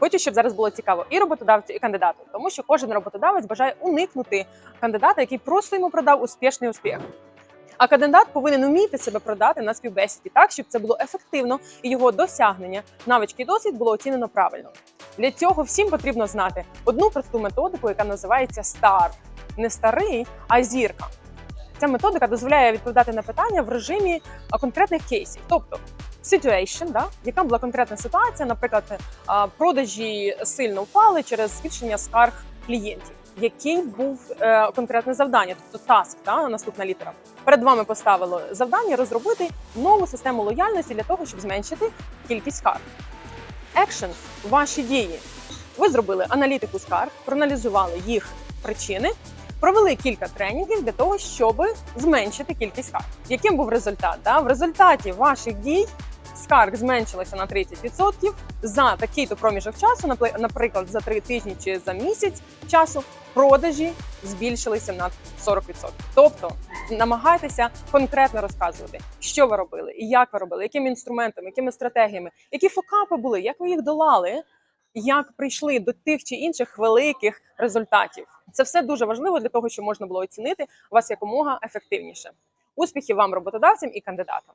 Хочу, щоб зараз було цікаво і роботодавцю, і кандидату, тому що кожен роботодавець бажає уникнути кандидата, який просто йому продав успішний успіх. А кандидат повинен вміти себе продати на співбесіді так, щоб це було ефективно і його досягнення, навички і досвід було оцінено правильно. Для цього всім потрібно знати одну просту методику, яка називається STAR. Не старий, а зірка. Ця методика дозволяє відповідати на питання в режимі конкретних кейсів, тобто situation, да, яка була конкретна ситуація, наприклад, продажі сильно впали через збільшення скарг клієнтів. Який був е, конкретне завдання, тобто таск, да, наступна літера. Перед вами поставило завдання розробити нову систему лояльності для того, щоб зменшити кількість скарг. Action – ваші дії. Ви зробили аналітику скарг, проаналізували їх причини, провели кілька тренінгів для того, щоб зменшити кількість скарг. Яким був результат? Да? В результаті ваших дій скарг зменшилося на 30% за такий-то проміжок часу, наприклад, за три тижні чи за місяць часу, продажі збільшилися на 40%. Тобто намагайтеся конкретно розказувати, що ви робили, і як ви робили, якими інструментами, якими стратегіями, які фокапи були, як ви їх долали, як прийшли до тих чи інших великих результатів. Це все дуже важливо для того, щоб можна було оцінити вас якомога ефективніше. Успіхів вам, роботодавцям і кандидатам.